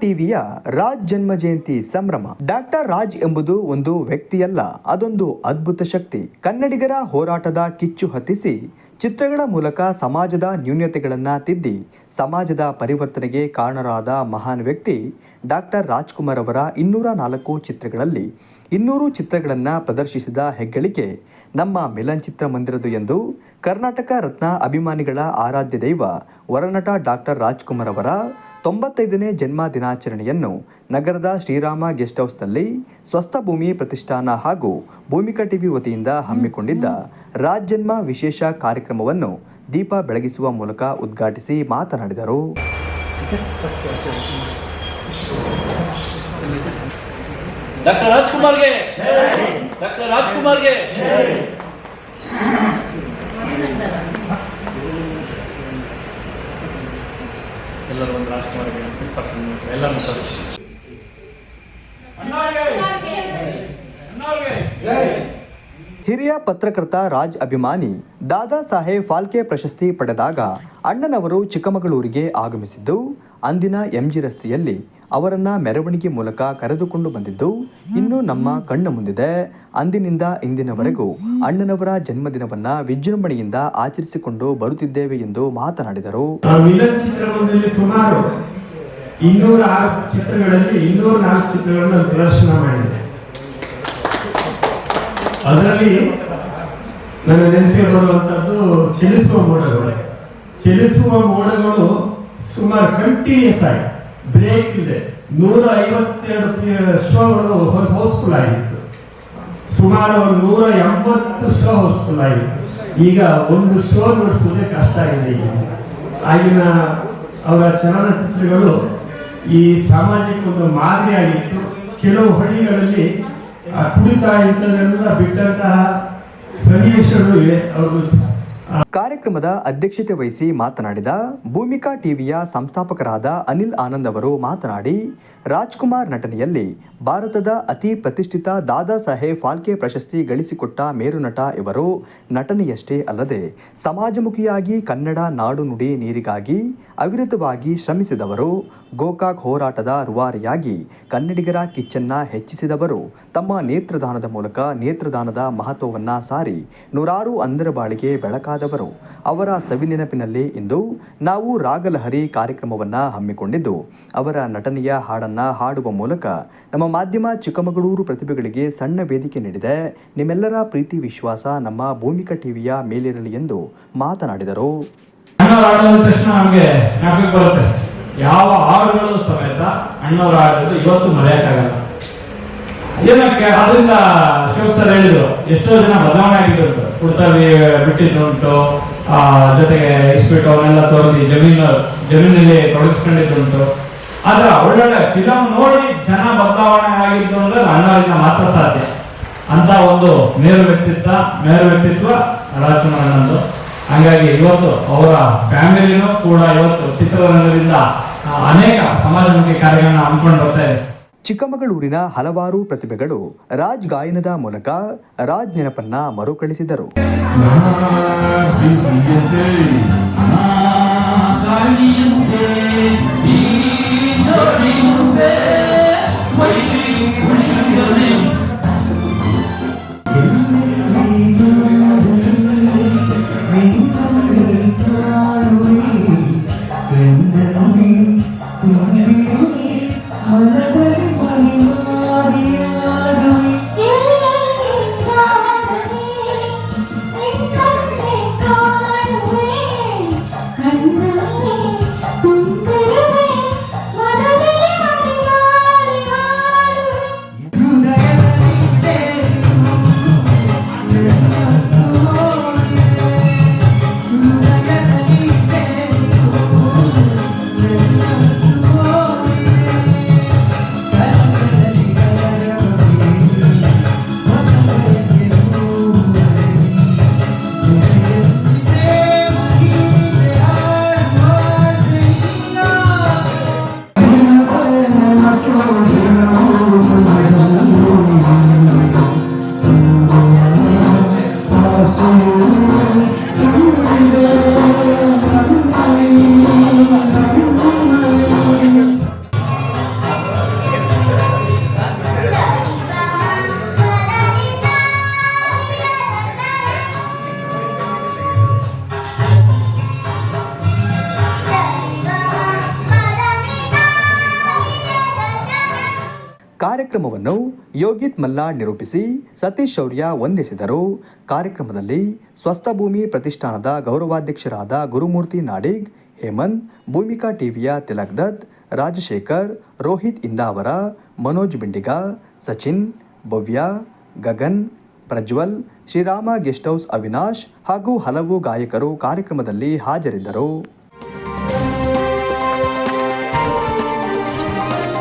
ಟಿವಿಯ ರಾಜ್ ಜನ್ಮ ಜಯಂತಿ ಸಂಭ್ರಮ. ಡಾಕ್ಟರ್ ರಾಜ್ ಎಂಬುದು ಒಂದು ವ್ಯಕ್ತಿಯಲ್ಲ, ಅದೊಂದು ಅದ್ಭುತ ಶಕ್ತಿ. ಕನ್ನಡಿಗರ ಹೋರಾಟದ ಕಿಚ್ಚು ಹತ್ತಿಸಿ, ಚಿತ್ರಗಳ ಮೂಲಕ ಸಮಾಜದ ನ್ಯೂನ್ಯತೆಗಳನ್ನು ತಿದ್ದಿ, ಸಮಾಜದ ಪರಿವರ್ತನೆಗೆ ಕಾರಣರಾದ ಮಹಾನ್ ವ್ಯಕ್ತಿ ಡಾಕ್ಟರ್ ರಾಜ್ಕುಮಾರ್ ಅವರ ಇನ್ನೂರ ನಾಲ್ಕು ಚಿತ್ರಗಳಲ್ಲಿ ಇನ್ನೂರು ಚಿತ್ರಗಳನ್ನು ಪ್ರದರ್ಶಿಸಿದ ಹೆಗ್ಗಳಿಕೆ ನಮ್ಮ ಮಿಲನ್ ಚಿತ್ರಮಂದಿರದು ಎಂದು ಕರ್ನಾಟಕ ರತ್ನ ಅಭಿಮಾನಿಗಳ ಆರಾಧ್ಯ ದೈವ ವರನಟ ಡಾಕ್ಟರ್ ರಾಜ್ಕುಮಾರ್ ಅವರ ತೊಂಬತ್ತೈದನೇ ಜನ್ಮ ದಿನಾಚರಣೆಯನ್ನು ನಗರದ ಶ್ರೀರಾಮ ಗೆಸ್ಟ್ ಹೌಸ್ನಲ್ಲಿ ಸ್ವಸ್ಥ ಭೂಮಿ ಪ್ರತಿಷ್ಠಾನ ಹಾಗೂ ಭೂಮಿಕಾ ಟಿವಿ ವತಿಯಿಂದ ಹಮ್ಮಿಕೊಂಡಿದ್ದ ರಾಜ್ಜನ್ಮ ವಿಶೇಷ ಕಾರ್ಯಕ್ರಮವನ್ನು ದೀಪ ಬೆಳಗಿಸುವ ಮೂಲಕ ಉದ್ಘಾಟಿಸಿ ಮಾತನಾಡಿದರು. ಡಾಕ್ಟರ್ ರಾಜ್ಕುಮಾರ್ಗೆ ಡಾಕ್ಟರ್ ರಾಜ್ಕುಮಾರ್ಗೆ. ಎಲ್ಲರೂ ಒಂದು ಪರ್ಸನ್ ಎಲ್ಲ ಹಿರಿಯ ಪತ್ರಕರ್ತ ರಾಜ್ ಅಭಿಮಾನಿ ದಾದಾ ಸಾಹೇಬ್ ಫಾಲ್ಕೆ ಪ್ರಶಸ್ತಿ ಪಡೆದಾಗ ಅಣ್ಣನವರು ಚಿಕ್ಕಮಗಳೂರಿಗೆ ಆಗಮಿಸಿದ್ದು, ಅಂದಿನ ಎಂಜಿ ರಸ್ತೆಯಲ್ಲಿ ಅವರನ್ನ ಮೆರವಣಿಗೆ ಮೂಲಕ ಕರೆದುಕೊಂಡು ಬಂದಿದ್ದು ಇನ್ನು ನಮ್ಮ ಕಣ್ಣು ಮುಂದಿದೆ. ಅಂದಿನಿಂದ ಇಂದಿನವರೆಗೂ ಅಣ್ಣನವರ ಜನ್ಮದಿನವನ್ನ ವಿಜೃಂಭಣೆಯಿಂದ ಆಚರಿಸಿಕೊಂಡು ಬರುತ್ತಿದ್ದೇವೆ ಎಂದು ಮಾತನಾಡಿದರು. ಸುಮಾರು ಇನ್ನೂರ ಆರು ಚಿತ್ರಗಳಲ್ಲಿ ಇನ್ನೂರ ನಾಲ್ಕು ಚಿತ್ರಗಳನ್ನು ಪ್ರದರ್ಶನ ಮಾಡಿದೆ ಅದರಲ್ಲಿ ನನ್ನ ನೆನಪಿಗೆ ಬರುವಂತದ್ದು ಚಲಿಸುವ ಮೋಡಗಳು. ಚಲಿಸುವ ಮೋಡಗಳು ಸುಮಾರು ಕಂಟಿನ್ಯೂಸ್ ಆಗಿ. ಬ್ರೇಕ್ ಇದೆ. ನೂರ ಐವತ್ತೆರಡು ಶೋಗಳು ಹೌಸ್ಫುಲ್ ಆಗಿತ್ತು. ಸುಮಾರು ಒಂದು ನೂರ ಎಂಬತ್ತು ಶೋ ಹೌಸ್ಫುಲ್ ಆಗಿತ್ತು. ಈಗ ಒಂದು ಶೋ ನಡೆಸೋದೇ ಕಷ್ಟ ಆಗಿದೆ ಈಗ. ಆಗಿನ ಅವರ ಚಲನಚಿತ್ರಗಳು ಈ ಸಾಮಾಜಿಕ ಒಂದು ಮಾದರಿಯಾಗಿತ್ತು ಕೆಲವು ಹಳ್ಳಿಗಳಲ್ಲಿ ಕುಡಿತ ಇಂಥದನ್ನೆಲ್ಲ ಬಿಟ್ಟಂತಹ ಸನ್ನಿವೇಶಗಳು ಇವೆ. ಅವರು ಕಾರ್ಯಕ್ರಮದ ಅಧ್ಯಕ್ಷತೆ ವಹಿಸಿ ಮಾತನಾಡಿದ ಭೂಮಿಕಾ ಟಿವಿಯ ಸಂಸ್ಥಾಪಕರಾದ ಅನಿಲ್ ಆನಂದ್ ಅವರು ಮಾತನಾಡಿ, ರಾಜ್ಕುಮಾರ್ ನಟನೆಯಲ್ಲಿ ಭಾರತದ ಅತಿ ಪ್ರತಿಷ್ಠಿತ ದಾದಾ ಸಾಹೇಬ್ ಫಾಲ್ಕೆ ಪ್ರಶಸ್ತಿ ಗಳಿಸಿಕೊಟ್ಟ ಮೇರುನಟ ಇವರು ನಟನೆಯಷ್ಟೇ ಅಲ್ಲದೆ, ಸಮಾಜಮುಖಿಯಾಗಿ ಕನ್ನಡ ನಾಡು ನುಡಿ ನೀರಿಗಾಗಿ ಅವಿರತವಾಗಿ ಶ್ರಮಿಸಿದವರು, ಗೋಕಾಕ್ ಹೋರಾಟದ ರೂವಾರಿಯಾಗಿ ಕನ್ನಡಿಗರ ಕಿಚ್ಚನ್ನ ಹೆಚ್ಚಿಸಿದವರು, ತಮ್ಮ ನೇತ್ರದಾನದ ಮೂಲಕ ನೇತ್ರದಾನದ ಮಹತ್ವವನ್ನು ಸಾರಿ ನೂರಾರು ಅಂದರ ಬಾಳಿಗೆ ಬೆಳಕಾದವರು ಅವರ ಸವಿನೆನಪಿನಲ್ಲಿ ಇಂದು ನಾವು ರಾಗಲಹರಿ ಕಾರ್ಯಕ್ರಮವನ್ನು ಹಮ್ಮಿಕೊಂಡಿದ್ದು, ಅವರ ನಟನೆಯ ಹಾಡನ್ನು ಹಾಡುವ ಮೂಲಕ ನಮ್ಮ ಮಾಧ್ಯಮ ಚಿಕ್ಕಮಗಳೂರು ಪ್ರತಿಭೆಗಳಿಗೆ ಸಣ್ಣ ವೇದಿಕೆ ನೀಡಿದೆ. ನಿಮ್ಮೆಲ್ಲರ ಪ್ರೀತಿ, ವಿಶ್ವಾಸ ನಮ್ಮ ಭೂಮಿಕ ಟಿವಿಯ ಮೇಲಿರಲಿ ಎಂದು ಮಾತನಾಡಿದರು. ಯಾವ ಹಾಡುಗಳು ಸಮೇತ ಅಣ್ಣವರ ಆಡಿದ್ದು ಇವತ್ತು ಮರೆಯಕ್ಕಾಗಲ್ಲ. ಏನಕ್ಕೆ? ಅದರಿಂದ ಅಶೋಕ್ ಸರ್ ಹೇಳಿದ್ರು, ಎಷ್ಟೋ ಜನ ಬದಲಾವಣೆ ಆಗಿದ್ರು ಕುಡ್ತಾ ಬಿಟ್ಟಿದ್ದುಂಟು. ಜೊತೆಗೆ ಇಸ್ಬಿಟ್ಟು ಅವನ್ನೆಲ್ಲ ತೋರಿಸಿ ಜಮೀನು, ಜಮೀನಲ್ಲಿ ತೊಡಗಿಸ್ಕೊಂಡಿದ್ದುಂಟು. ಆದ್ರೆ ಒಳ್ಳೊಳ್ಳೆ ಫಿಲಂ ನೋಡಿ ಜನ ಬದಲಾವಣೆ ಆಗಿದ್ದು ಅಂದ್ರೆ ಅಣ್ಣವರಿಂದ ಮಾತ್ರ ಸಾಧ್ಯ. ಅಂತ ಒಂದು ಮೇರು ವ್ಯಕ್ತಿತ್ವ ಮೇರು ವ್ಯಕ್ತಿತ್ವ ರಾಜಕುಮಾರಣ್ಣಂದು ಹಾಗಾಗಿ ಇವತ್ತು ಅವರ ಫ್ಯಾಮಿಲಿನೂ ಕೂಡ ಇವತ್ತು ಚಿತ್ರರಂಗದಿಂದ ಅನೇಕ ಸಮಾಜಮುಖಿ ಕಾರ್ಯಗಳನ್ನ ಹಮ್ಮಿಕೊಂಡು ಬರ್ತಾ ಇದೆ. ಚಿಕ್ಕಮಗಳೂರಿನ ಹಲವಾರು ಪ್ರತಿಭೆಗಳು ರಾಜ್ ಗಾಯನದ ಮೂಲಕ ರಾಜ್ ನೆನಪನ್ನ ಮರುಕಳಿಸಿದರು. ಕಾರ್ಯಕ್ರಮವನ್ನು ಯೋಗಿತ್ ಮಲ್ಲಾಡ್ ನಿರೂಪಿಸಿ ಸತೀಶ್ ಶೌರ್ಯ ವಂದಿಸಿದರು. ಕಾರ್ಯಕ್ರಮದಲ್ಲಿ ಸ್ವಸ್ಥಭೂಮಿ ಪ್ರತಿಷ್ಠಾನದ ಗೌರವಾಧ್ಯಕ್ಷರಾದ ಗುರುಮೂರ್ತಿ ನಾಡಿಗ್, ಹೇಮಂತ್, ಭೂಮಿಕಾ ಟಿವಿಯ ತಿಲಕ್ ದತ್, ರಾಜಶೇಖರ್, ರೋಹಿತ್ ಇಂದಾವರ, ಮನೋಜ್ ಬಿಂಡಿಗ, ಸಚಿನ್, ಭವ್ಯ, ಗಗನ್, ಪ್ರಜ್ವಲ್, ಶ್ರೀರಾಮ ಗೆಸ್ಟ್ ಹೌಸ್ ಅವಿನಾಶ್ ಹಾಗೂ ಹಲವು ಗಾಯಕರು ಕಾರ್ಯಕ್ರಮದಲ್ಲಿ ಹಾಜರಿದ್ದರು.